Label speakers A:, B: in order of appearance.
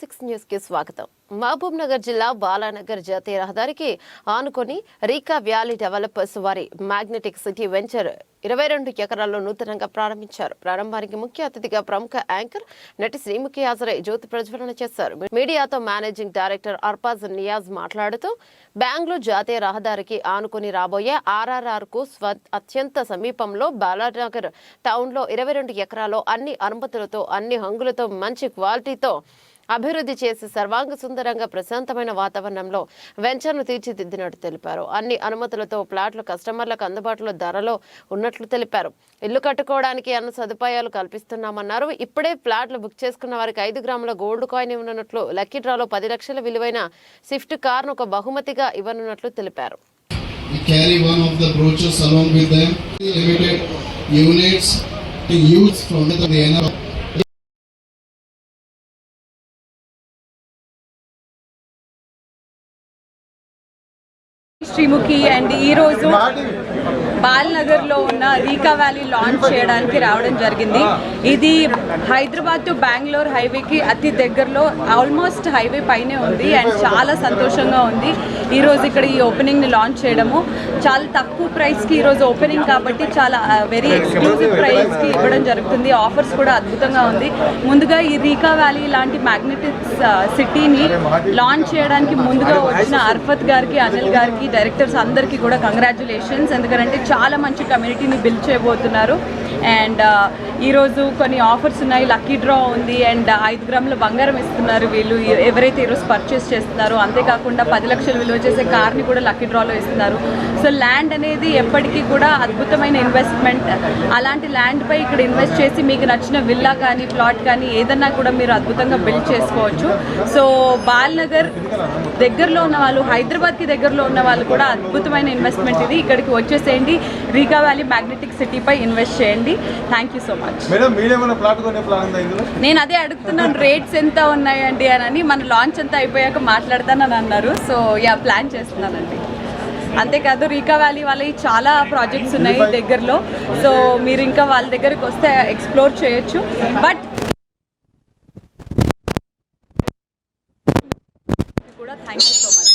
A: Six న్యూస్కి స్వాగతం. మహబూబ్ నగర్ జిల్లా బాలానగర్ జాతీయ రహదారికి ఆనుకొని రీకా వ్యాలీ డెవలపర్స్ వారి మ్యాగ్నెటిక్ సిటీ వెంచర్ ఇరవై రెండు ఎకరాల్లో నూతనంగా ప్రారంభించారు. ప్రారంభానికి ముఖ్య అతిథిగా ప్రముఖ యాంకర్ నటి శ్రీముఖి హాజరై జ్యోతి ప్రజ్వలన చేశారు. మీడియాతో మేనేజింగ్ డైరెక్టర్ అర్పాజ్ నియాజ్ మాట్లాడుతూ బెంగళూరు జాతీయ రహదారికి ఆనుకొని రాబోయే ఆర్ఆర్ఆర్కు స్వ అత్యంత సమీపంలో బాలానగర్ టౌన్లో ఇరవై రెండు ఎకరాల్లో అన్ని అనుమతులతో అన్ని హంగులతో మంచి క్వాలిటీతో అభివృద్ధి చేసి సర్వాంగ సుందరంగా ప్రశాంతమైన వాతావరణంలో వెంచర్ను తీర్చిదిద్దినట్టు తెలిపారు. అన్ని అనుమతులతో ప్లాట్లు కస్టమర్లకు అందుబాటులో ధరలో ఉన్నట్లు తెలిపారు. ఇల్లు కట్టుకోవడానికి అన్న సదుపాయాలు కల్పిస్తున్నామన్నారు. ఇప్పుడే ప్లాట్లు బుక్ చేసుకున్న వారికి ఐదు గ్రాముల గోల్డ్ కాయిన్ ఇవ్వనున్నట్లు లక్కీ డ్రాలో పది లక్షల విలువైన స్విఫ్ట్ కార్ను ఒక బహుమతిగా ఇవ్వనున్నట్లు తెలిపారు.
B: Units to use from the
C: Sreemukhi and ఈరోజు బాల్నగర్లో ఉన్న రీకా వ్యాలీ లాంచ్ చేయడానికి రావడం జరిగింది. ఇది హైదరాబాద్ టు బెంగళూరు హైవేకి అతి దగ్గరలో ఆల్మోస్ట్ హైవే పైనే ఉంది అండ్ చాలా సంతోషంగా ఉంది. ఈరోజు ఇక్కడ ఈ ఓపెనింగ్ని లాంచ్ చేయడము. చాలా తక్కువ ప్రైస్కి ఈరోజు ఓపెనింగ్ కాబట్టి చాలా వెరీ ఎక్స్క్లూజివ్ ప్రైస్కి ఇవ్వడం జరుగుతుంది. ఆఫర్స్ కూడా అద్భుతంగా ఉంది. ముందుగా ఈ రీకా వ్యాలీ లాంటి మ్యాగ్నెటిక్స్ సిటీని లాంచ్ చేయడానికి ముందుగా వచ్చిన అర్ఫత్ గారికి అనిల్ గారికి డైరెక్టర్స్ అందరికీ కూడా కంగ్రాచులేషన్స్ ఎందుకంటే చాలా మంచి కమ్యూనిటీని బిల్డ్ చేయబోతున్నారు. అండ్ ఈరోజు కొన్ని ఆఫర్స్ ఉన్నాయి. లక్కీ డ్రా ఉంది అండ్ ఐదు గ్రాముల బంగారం ఇస్తున్నారు వీళ్ళు. ఎవరైతే ఈరోజు పర్చేస్ చేస్తున్నారో అంతేకాకుండా పది లక్షలు విలువ చేసే కార్ని కూడా లక్కీ డ్రాలో ఇస్తున్నారు. సో ల్యాండ్ అనేది ఎప్పటికీ కూడా అద్భుతమైన ఇన్వెస్ట్మెంట్. అలాంటి ల్యాండ్పై ఇక్కడ ఇన్వెస్ట్ చేసి మీకు నచ్చిన విల్లా కానీ ప్లాట్ కానీ ఏదన్నా కూడా మీరు అద్భుతంగా బిల్డ్ చేసుకోవచ్చు. సో బాల్నగర్ దగ్గరలో ఉన్న వాళ్ళు హైదరాబాద్కి దగ్గరలో ఉన్న వాళ్ళు కూడా అద్భుతమైన ఇన్వెస్ట్మెంట్ ఇది. ఇక్కడికి వచ్చేసేయండి. రీగా వ్యాలీ మ్యాగ్నెటిక్ సిటీపై ఇన్వెస్ట్ చేయండి. థ్యాంక్ యూ సో మచ్ నేను అదే అడుగుతున్నాను రేట్స్ ఎంత ఉన్నాయండి అని మన లాంచ్ అంతా అయిపోయాక మాట్లాడతానని అన్నారు. సో యా ప్లాన్ చేస్తున్నానండి. అంతేకాదు రీకా వ్యాలీ వాళ్ళవి చాలా ప్రాజెక్ట్స్ ఉన్నాయి దగ్గరలో. సో మీరు ఇంకా వాళ్ళ దగ్గరికి వస్తే ఎక్స్ప్లోర్ చేయొచ్చు. బట్ కూడా థ్యాంక్ యూ సో మచ్